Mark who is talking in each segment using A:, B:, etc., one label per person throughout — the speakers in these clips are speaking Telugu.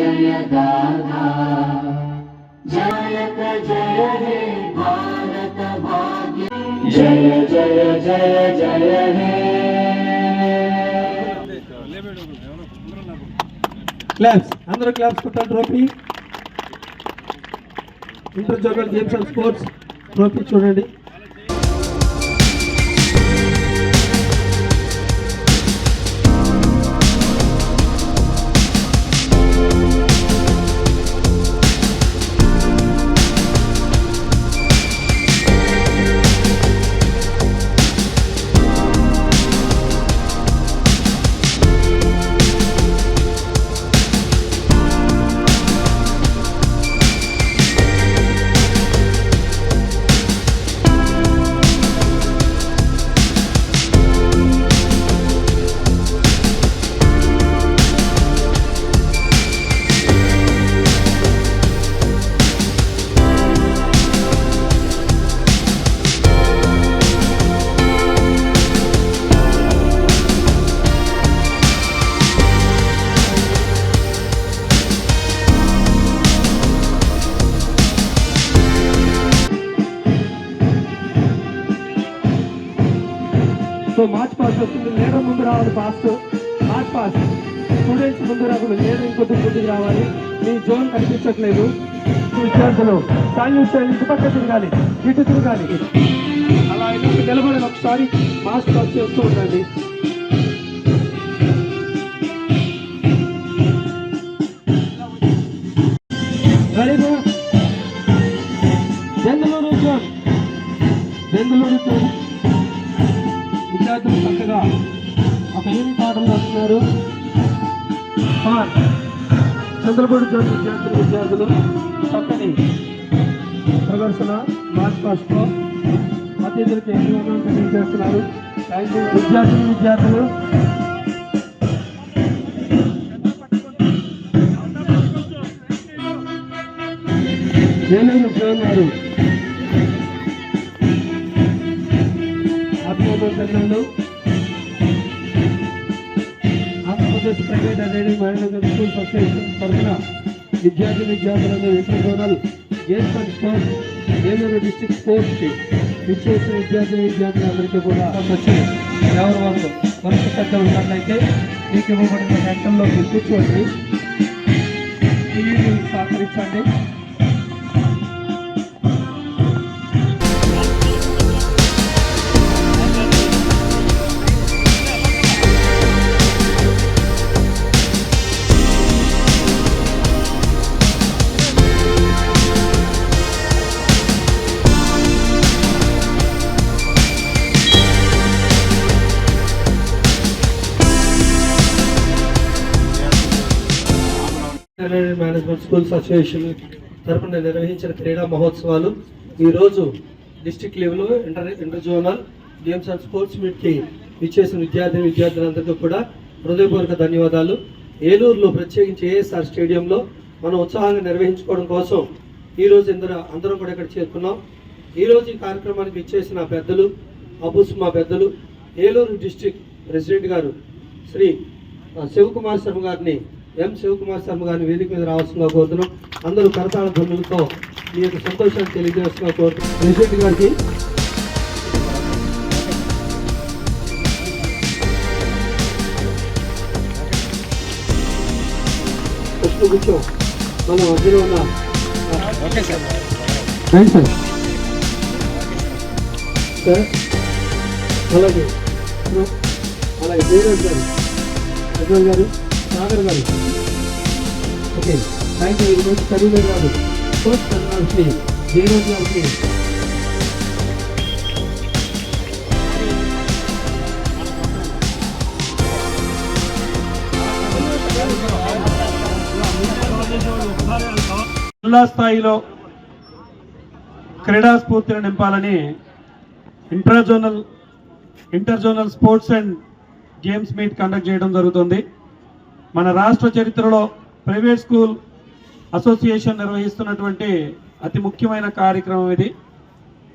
A: जय गाथा जनक जय हे भारत भाग्य जय जय जय जय हे
B: క్లాప్స్ అందరూ క్లాప్స్ కొట్టాలి trophy inter zonal games and sports trophy చూడండి సో మార్చ్ పాస్ వస్తుంది. లీడర్ ముందు రావాలి ఫాస్ట్ మార్చ్ పాస్ స్టూడెంట్స్ ముందు రాకుండా లీడర్ ఇంకొద్ది ముందుకు రావాలి. మీ జోన్ కనిపించట్లేదు. విద్యార్థులు సాల్యూట్ చేయాలి ఇటు పక్క తిరగాలి. ఇటు తిరగాలి. అలా అయితే నిలబడి ఒకసారి మార్చ్ పాస్ చేస్తూ ఉండండి. Very Bengaluru zone. జోన్. విద్యార్థులు చక్కగా ఒక యూనిట్ ఆటలు వస్తున్నారు చంద్రపూడి జోన్ విద్యార్థులు విద్యార్థులు చక్కని ప్రదర్శన మార్చ్ పాస్ట్లో అతిథులకి అభినందనలు తెలియజేస్తున్నారు? థ్యాంక్ యూ విద్యార్థులు విద్యార్థులు. ఏలూరు జోన్ వారు అభినందనలు ఆంధ్రప్రదేశ్ ప్రైవేట్ అనేది మహిళా స్కూల్ అసోసియేషన్ తరఫున విద్యార్థి విద్యార్థులను inter zonal games and sports Eluru district స్పోర్ట్స్కి విచ్చేసిన విద్యార్థి విద్యార్థులందరికీ కూడా వచ్చి ఎవరు వాళ్ళు? వరుస పెద్ద ఉన్నట్లయితే మీకు ఇవ్వబడిన గంటల్లో మీరు కూర్చోండి సహకరించండి. మేనేజ్మెంట్ స్కూల్స్ అసోసియేషన్ తరపున నిర్వహించిన క్రీడా మహోత్సవాలు ఈరోజు district level inter inter zonal games and sports మీట్కి ఇచ్చేసిన విద్యార్థిని విద్యార్థులందరికీ కూడా హృదయపూర్వక ధన్యవాదాలు. ఏలూరులో ప్రత్యేకించి ఏఎస్ఆర్ స్టేడియంలో మనం ఉత్సాహంగా నిర్వహించుకోవడం కోసం ఈరోజు ఇందరూ అందరం కూడా ఇక్కడ చేరుకున్నాం. ఈరోజు ఈ కార్యక్రమానికి ఇచ్చేసిన పెద్దలు అబూస్ మా పెద్దలు ఏలూరు డిస్టిక్ ప్రెసిడెంట్ గారు శ్రీ శివకుమార్ శర్మ గారిని ఎం శివకుమార్ శర్మ గారిని వేదిక మీద రావాల్సిందిగా కోరుతున్నాం. అందరూ కరతాళ ధ్వనులతో మీ యొక్క సంతోషాన్ని తెలియజేస్తున్నా కోరుతున్నాం. ప్రెసిడెంట్ గారికి ప్రశ్న కూర్చో. మనం మధ్యలో ఉన్న సార్. సార్. అలాగే. అలాగే. జయరాజ్ గారు గారు. సాగర్ గారు. Okay thank you very much Karimnagar గారు కోచ్ కర్నాల్సి జయరాజ్ గారికి జిల్లా స్థాయిలో క్రీడా స్ఫూర్తిని నింపాలని intrazonal interzonal sports and games meet conduct చేయడం జరుగుతుంది. మన రాష్ట్ర చరిత్రలో ప్రైవేట్ స్కూల్ అసోసియేషన్ నిర్వహిస్తున్నటువంటి అతి ముఖ్యమైన కార్యక్రమం ఇది.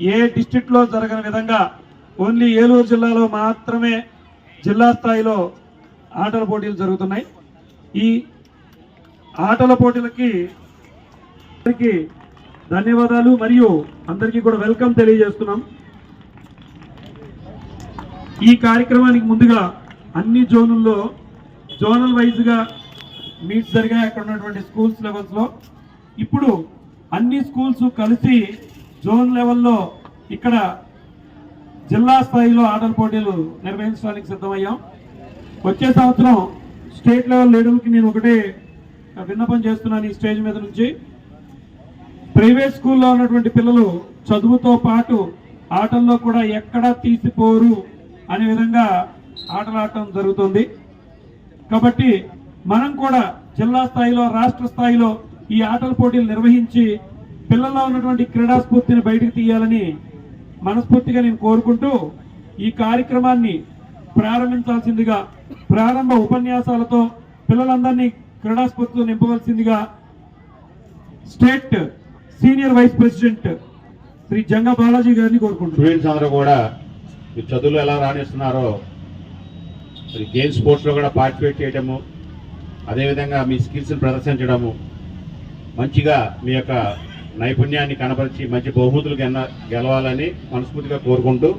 B: ఏ డిస్ట్రిక్ట్లో జరగని విధంగా
C: ఓన్లీ ఏలూరు జిల్లాలో మాత్రమే జిల్లా స్థాయిలో ఆటల పోటీలు జరుగుతున్నాయి. ఈ ఆటల పోటీలకి అందరికీ ధన్యవాదాలు మరియు అందరికీ కూడా వెల్కమ్ తెలియజేస్తున్నాం. ఈ కార్యక్రమానికి ముందుగా అన్ని జోనుల్లో జోనల్ వైజ్గా మీట్స్ జరిగాయి అక్కడ ఉన్నటువంటి స్కూల్స్ లెవెల్స్లో ఇప్పుడు అన్ని స్కూల్స్ కలిసి జోన్ లెవెల్లో ఇక్కడ జిల్లా స్థాయిలో ఆటల పోటీలు నిర్వహించడానికి సిద్ధమయ్యాం. వచ్చే సంవత్సరం స్టేట్ లెవెల్ లీడర్కి నేను ఒకటే విన్నపం చేస్తున్నాను ఈ స్టేజ్ మీద నుంచి. ప్రైవేట్ స్కూల్లో ఉన్నటువంటి పిల్లలు చదువుతో పాటు ఆటల్లో కూడా ఎక్కడా తీసిపోరు అనే విధంగా ఆటలు ఆడటం జరుగుతుంది. కాబట్టి మనం కూడా జిల్లా స్థాయిలో రాష్ట్ర స్థాయిలో ఈ ఆటల పోటీలు నిర్వహించి పిల్లల్లో ఉన్నటువంటి క్రీడా స్ఫూర్తిని బయటకు తీయాలని మనస్ఫూర్తిగా నేను కోరుకుంటూ ఈ కార్యక్రమాన్ని ప్రారంభించాల్సిందిగా ప్రారంభ ఉపన్యాసాలతో పిల్లలందరినీ క్రీడా స్ఫూర్తితో నింపవలసిందిగా state senior vice president Shri Janga Balaji గారిని కోరుకుంటున్నాను.
D: స్టూడెంట్స్ అందరూ కూడా చదువులు ఎలా రాణిస్తున్నారో మరి గేమ్ స్పోర్ట్స్లో కూడా పార్టిసిపేట్ చేయడము అదేవిధంగా మీ స్కిల్స్ని ప్రదర్శించడము మంచిగా మీ యొక్క నైపుణ్యాన్ని కనపరిచి మంచి బహుమతులు గెల గెలవాలని మనస్ఫూర్తిగా కోరుకుంటూ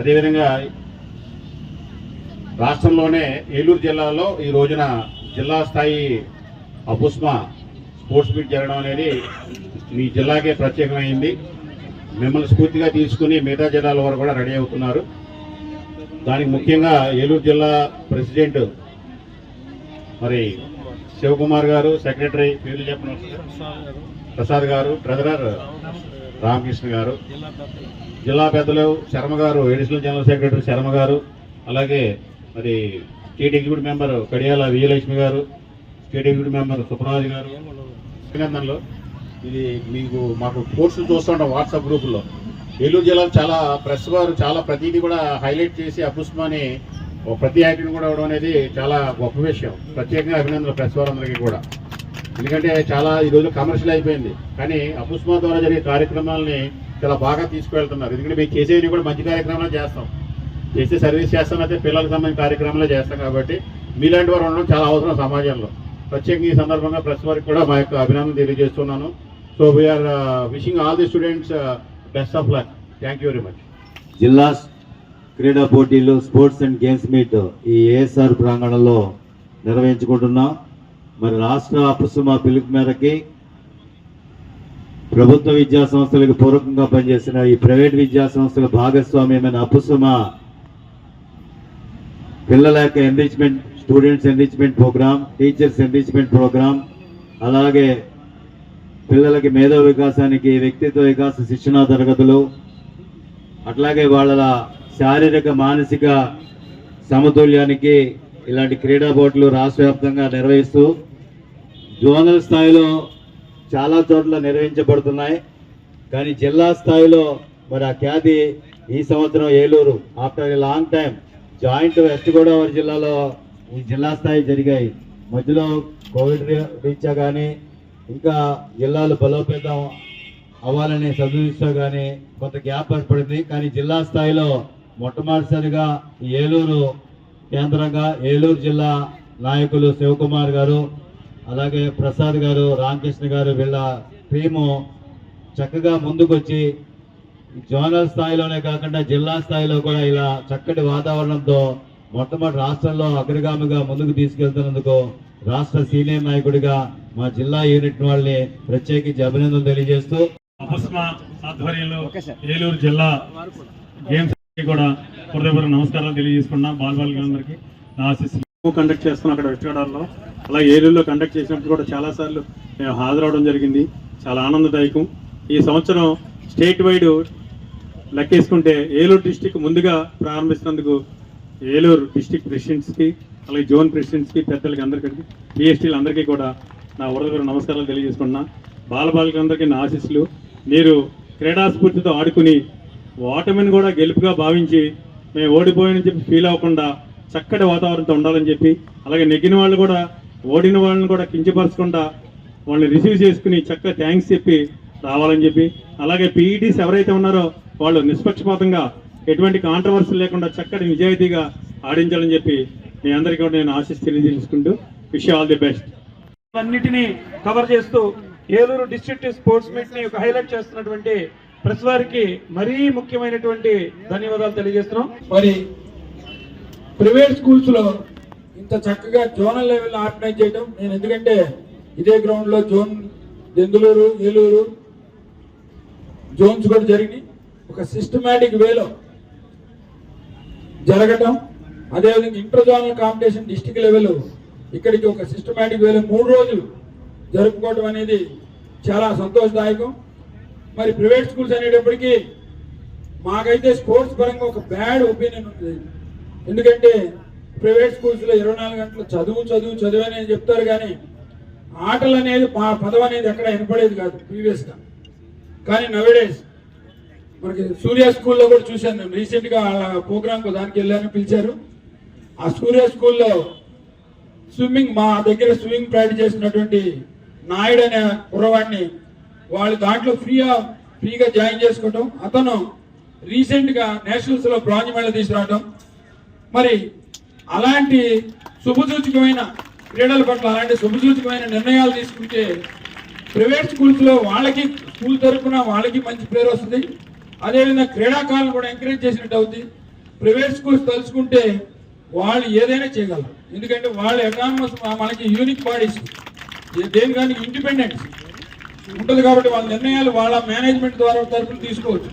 D: అదేవిధంగా రాష్ట్రంలోనే ఏలూరు జిల్లాలో ఈ రోజున జిల్లా స్థాయి అపుస్మా స్పోర్ట్స్ మీట్ జరగడం అనేది మీ జిల్లాకే ప్రత్యేకమైంది. మిమ్మల్ని స్ఫూర్తిగా తీసుకుని మిగతా జిల్లాల వారు కూడా రెడీ అవుతున్నారు. దానికి ముఖ్యంగా ఏలూరు జిల్లా ప్రెసిడెంట్ మరి శివకుమార్ గారు సెక్రటరీ పేర్లు చెప్పిన. ప్రసాద్ గారు ట్రెజరర్ రామకృష్ణ గారు జిల్లా పెద్దలు శర్మ గారు ఎడిషనల్ జనరల్ సెక్రటరీ శర్మ గారు అలాగే మరి state executive member Kadiyala Vijayalakshmi గారు స్టేట్ ఎగ్జిక్యూటివ్ మెంబర్ సుప్రరాజు గారు. అభినందనలు ఇది మీకు మాకు కోర్సులు చూస్తుంటాం వాట్సాప్ గ్రూపుల్లో. ఏలూరు జిల్లాలో చాలా ప్రెస్ వారు చాలా ప్రతిదీ కూడా హైలైట్ చేసి అపుష్మాని ప్రతి యాక్టివ్ కూడా ఇవ్వడం అనేది చాలా గొప్ప విషయం. ప్రత్యేకంగా అభినందనలు ప్రెస్ వారందరికీ కూడా. ఎందుకంటే చాలా ఈ రోజు కమర్షియల్ అయిపోయింది. కానీ అపుష్మా ద్వారా జరిగే కార్యక్రమాలని చాలా బాగా తీసుకువెళ్తున్నారు. ఎందుకంటే మేము చేసేవి కూడా మంచి కార్యక్రమాలు చేస్తాం. చేసే సర్వీస్ చేస్తాం అయితే పిల్లలకు సంబంధించిన కార్యక్రమాలు చేస్తాం కాబట్టి మీలాంటి వారు ఉండడం చాలా అవసరం సమాజంలో. ప్రత్యేకంగా ఈ సందర్భంగా ప్రెస్ వారికి కూడా మా యొక్క అభినందన తెలియజేస్తున్నాను. So we are wishing all the students best of luck thank you very much
E: జిల్లా క్రీడా పోటీలు స్పోర్ట్స్ అండ్ గేమ్స్ మీట్ ఈ ఏఎస్ఆర్ ప్రాంగణంలో నిర్వహించుకుంటున్నాం. మరి రాష్ట్ర అపసుమ పిలుపు మేరకి ప్రభుత్వ విద్యా సంస్థలకు పూర్వకంగా పనిచేసిన ఈ ప్రైవేట్ విద్యా సంస్థల భాగస్వామ్యమైన అపసుమ పిల్లల యొక్క enrichment students enrichment programme teachers enrichment programme అలాగే పిల్లలకి మేధో వికాసానికి వ్యక్తిత్వ వికాస శిక్షణా తరగతులు అట్లాగే వాళ్ళ శారీరక మానసిక సమతుల్యానికి ఇలాంటి క్రీడా పోటీలు రాష్ట్ర వ్యాప్తంగా నిర్వహిస్తూ జోనల్ స్థాయిలో చాలా చోట్ల నిర్వహించబడుతున్నాయి. కానీ జిల్లా స్థాయిలో మరి ఆ ఖ్యాతి ఈ సంవత్సరం Eluru. After a long time joint west Godavari జిల్లాలో ఈ జిల్లా స్థాయి జరిగాయి. మధ్యలో కోవిడ్ రీ- రీత్యా కానీ ఇంకా జిల్లాలు బలోపేతం అవ్వాలనే సదుదృష్టితో కానీ కొంత గ్యాప్ ఏర్పడింది. కానీ జిల్లా స్థాయిలో మొట్టమొదటిసారిగా ఏలూరు కేంద్రంగా ఏలూరు జిల్లా నాయకులు శివకుమార్ గారు అలాగే ప్రసాద్ గారు రామకృష్ణ గారు వీళ్ళ టీము చక్కగా ముందుకొచ్చి జోనల్ స్థాయిలోనే కాకుండా జిల్లా స్థాయిలో కూడా ఇలా చక్కటి వాతావరణంతో మొట్టమొదటి రాష్ట్రంలో అగ్రగామిగా ముందుకు తీసుకెళ్తున్నందుకు రాష్ట్ర సీనియర్ నాయకుడిగా మా జిల్లా యూనిట్ వాళ్ళని ప్రత్యేకించి అభినందనలు తెలియజేస్తూ
C: అపస్మా ఆధ్వర్యంలో ఏలూరు జిల్లా గేమ్స్కి కూడా హృదయపూర్వక నమస్కారాలు తెలియజేసుకున్నాం బాలబాలికలందరికీ. నా ఆశీస్సులు. కండక్ట్ చేస్తున్నాం అక్కడ వెస్టగడాల్లో. అలాగే ఏలూరులో కండక్ట్ చేసినప్పుడు కూడా చాలా సార్లు మేము హాజరవడం జరిగింది. చాలా ఆనందదాయకం. ఈ సంవత్సరం స్టేట్ వైడ్ లెక్కేసుకుంటే ఏలూరు డిస్టిక్ ముందుగా ప్రారంభిస్తున్నందుకు ఏలూరు డిస్టిక్ ప్రెసిడెంట్స్కి అలాగే జోన్ ప్రెసిడెంట్స్కి పెద్దలకి అందరికీ పిఎస్టీలు అందరికీ కూడా నా హృదయపూర్వక నమస్కారాలు తెలియజేసుకున్నా బాలబాలికలందరికీ నా ఆశీస్సులు. మీరు క్రీడాస్ఫూర్తితో ఆడుకుని ఓటమిని కూడా గెలుపుగా భావించి మేము ఓడిపోయానని చెప్పి ఫీల్ అవ్వకుండా చక్కటి వాతావరణంతో ఉండాలని చెప్పి అలాగే నెగ్గిన వాళ్ళు కూడా ఓడిన వాళ్ళని కూడా కించపరచకుండా వాళ్ళని రిసీవ్ చేసుకుని చక్కగా థ్యాంక్స్ చెప్పి రావాలని చెప్పి అలాగే పీఈటీస్ ఎవరైతే ఉన్నారో వాళ్ళు నిష్పక్షపాతంగా
F: ఎటువంటి కాంట్రవర్సీ లేకుండా చక్కటి నిజాయితీగా ఆడించాలని చెప్పి మీ అందరికీ కూడా నేను ఆశిస్తూ తెలియజేసుకుంటూ విష్ ఆల్ ది బెస్ట్.
C: అన్నిటినీ కవర్ చేస్తూ ఏలూరు డిస్ట్రిక్ట్ స్పోర్ట్స్ మీట్ని ఒక హైలైట్ చేస్తున్నటువంటి ప్రెస్ వారికి మరీ ముఖ్యమైనటువంటి ధన్యవాదాలు తెలియజేస్తున్నాం.
G: మరి ప్రైవేట్ స్కూల్స్లో ఇంత చక్కగా జోనల్ లెవెల్ ఆర్గనైజ్ చేయడం నేను ఎందుకంటే ఇదే గ్రౌండ్లో జోన్ దెందులూరు ఏలూరు జోన్స్ కూడా జరిగి ఒక సిస్టమేటిక్ వేలో జరగటం అదేవిధంగా inter zonal competition district level ఇక్కడికి ఒక సిస్టమేటిక్ వేలో మూడు రోజులు జరుపుకోవడం అనేది చాలా సంతోషదాయకం. మరి ప్రైవేట్ స్కూల్స్ అనేటప్పటికీ మాకైతే స్పోర్ట్స్ పరంగా ఒక బ్యాడ్ ఒపీనియన్ ఉంది. ఎందుకంటే ప్రైవేట్ స్కూల్స్లో ఇరవై నాలుగు గంటలు చదువు చదువు చదువు అని చెప్తారు కానీ ఆటలు అనేది మా పదం అనేది ఎక్కడ వినపడేది కాదు ప్రీవియస్గా. కానీ నవేడేస్ మనకి సూర్య స్కూల్లో కూడా చూశాను నేను. రీసెంట్గా వాళ్ళ ప్రోగ్రామ్ దానికి వెళ్ళాను పిలిచారు. ఆ సూర్య స్కూల్లో స్విమ్మింగ్ మా దగ్గర స్విమ్మింగ్ ప్రాక్టీస్ చేసినటువంటి నాయుడు అనే కుర్రవాడిని వాళ్ళు దాంట్లో ఫ్రీగా ఫ్రీగా జాయిన్ చేసుకోవటం. అతను రీసెంట్గా నేషనల్స్లో బ్రాంజ్ మెడల్ తీసుకురావటం. మరి అలాంటి శుభసూచకమైన క్రీడల పట్ల అలాంటి శుభసూచకమైన నిర్ణయాలు తీసుకుంటే ప్రైవేట్ స్కూల్స్లో వాళ్ళకి స్కూల్ తరపున వాళ్ళకి మంచి పేరు వస్తుంది. అదేవిధంగా క్రీడాకారులు కూడా ఎంకరేజ్ చేసినట్టు అవుతుంది ప్రైవేట్ స్కూల్స్ తలుచుకుంటే వాళ్ళు ఏదైనా చేయగలరు. ఎందుకంటే వాళ్ళు ఎకానమస్ మనకి యూనిక్ బాడీస్ దేనికానికి ఇండిపెండెన్స్ ఉంటుంది కాబట్టి వాళ్ళ నిర్ణయాలు వాళ్ళ మేనేజ్మెంట్ ద్వారా తరపున తీసుకోవచ్చు.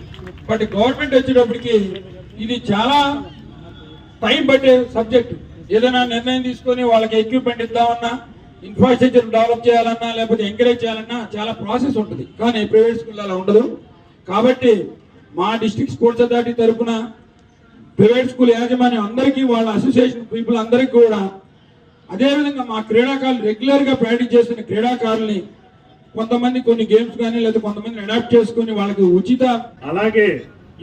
G: బట్ గవర్నమెంట్ వచ్చేటప్పటికి ఇది చాలా టైం పట్టే సబ్జెక్ట్ ఏదైనా నిర్ణయం తీసుకొని వాళ్ళకి ఎక్విప్మెంట్ ఇద్దామన్నా ఇన్ఫ్రాస్ట్రక్చర్ డెవలప్ చేయాలన్నా లేకపోతే ఎంకరేజ్ చేయాలన్నా చాలా ప్రాసెస్ ఉంటుంది. కానీ ప్రైవేట్ స్కూల్ అలా ఉండదు. కాబట్టి మా డిస్ట్రిక్ట్ స్పోర్ట్స్ అథారిటీ తరఫున ప్రైవేట్ స్కూల్ యాజమాన్యం అందరికీ వాళ్ళ అసోసియేషన్ పీపుల్ అందరికీ కూడా అదేవిధంగా మా క్రీడాకారులు రెగ్యులర్గా ప్రాక్టీస్ చేస్తున్న క్రీడాకారుల్ని కొంతమంది కొన్ని గేమ్స్ కానీ లేదా కొంతమంది అడాప్ట్ చేసుకుని వాళ్ళకి ఉచిత
F: అలాగే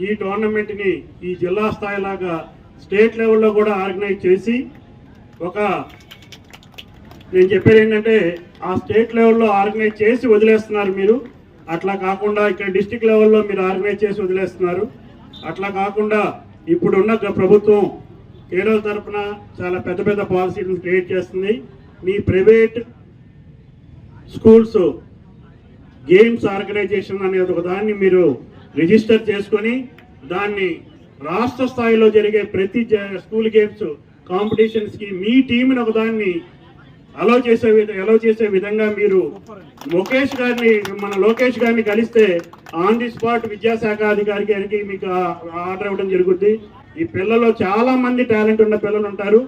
F: ఈ టోర్నమెంట్ని ఈ జిల్లా స్థాయి లాగా స్టేట్ లెవెల్లో కూడా ఆర్గనైజ్ చేసి ఒక నేను చెప్పేది ఏంటంటే ఆ స్టేట్ లెవెల్లో ఆర్గనైజ్ చేసి వదిలేస్తున్నారు మీరు. అట్లా కాకుండా ఇక్కడ డిస్టిక్ లెవెల్లో మీరు ఆర్గనైజ్ చేసి వదిలేస్తున్నారు. అట్లా కాకుండా ఇప్పుడున్న ప్రభుత్వం కేరళ తరఫున చాలా పెద్ద పెద్ద పాలసీలను క్రియేట్ చేస్తుంది. మీ ప్రైవేట్ స్కూల్స్ గేమ్స్ ఆర్గనైజేషన్ అనేది ఒక దాన్ని మీరు రిజిస్టర్ చేసుకొని దాన్ని రాష్ట్ర స్థాయిలో జరిగే ప్రతి జ- స్కూల్ గేమ్స్ కాంపిటీషన్స్కి మీ టీంని ఒక దాన్ని అలో చేసే అలో చేసే విధంగా మీరు లోకేష్ గారిని మన లోకేష్ గారిని కలిస్తే ఆన్ ది స్పాట్ విద్యాశాఖ అధికారి గారికి మీకు ఆర్డర్ ఇవ్వడం జరుగుద్ది. ఈ పిల్లల్లో చాలా మంది టాలెంట్ ఉన్న పిల్లలు ఉంటారు.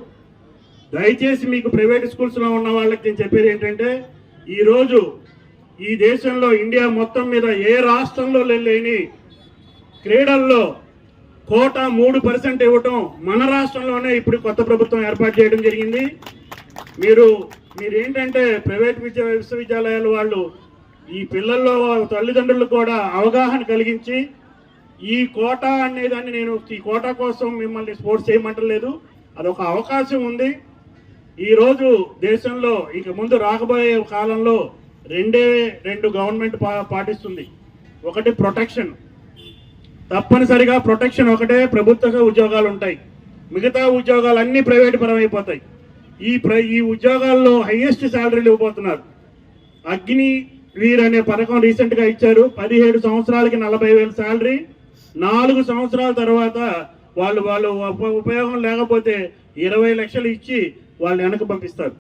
F: దయచేసి మీకు ప్రైవేట్ స్కూల్స్లో ఉన్న వాళ్ళకి నేను చెప్పేది ఏంటంటే ఈరోజు ఈ దేశంలో ఇండియా మొత్తం మీద ఏ రాష్ట్రంలో లేని క్రీడల్లో కోట మూడు పర్సెంట్ ఇవ్వటం మన రాష్ట్రంలోనే ఇప్పుడు కొత్త ప్రభుత్వం ఏర్పాటు చేయడం జరిగింది. మీరు మీరు ఏంటంటే ప్రైవేట్ విద్యా విశ్వవిద్యాలయాల వాళ్ళు ఈ పిల్లల్లో తల్లిదండ్రులు కూడా అవగాహన కలిగించి ఈ కోట అనేదాన్ని నేను ఈ కోటా కోసం మిమ్మల్ని స్పోర్ట్స్ చేయమంటలేదు. అదొక అవకాశం ఉంది. ఈరోజు దేశంలో ఇక ముందు రాకబోయే కాలంలో రెండే రెండు గవర్నమెంట్ పా- పాటిస్తుంది. ఒకటి ప్రొటెక్షన్. తప్పనిసరిగా ప్రొటెక్షన్ ఒకటే ప్రభుత్వ ఉద్యోగాలు ఉంటాయి. మిగతా ఉద్యోగాలు అన్నీ ప్రైవేట్ పరమైపోతాయి. ఈ ప్ర ఈ ఉద్యోగాల్లో హైయెస్ట్ శాలరీలు ఇవ్వబోతున్నారు. అగ్ని వీర్ అనే పథకం రీసెంట్గా ఇచ్చారు. పదిహేడు సంవత్సరాలకి నలభై వేల శాలరీ నాలుగు సంవత్సరాల తర్వాత వాళ్ళు వాళ్ళు ఉప- ఉపయోగం లేకపోతే ఇరవై లక్షలు ఇచ్చి వాళ్ళు వెనక పంపిస్తారు.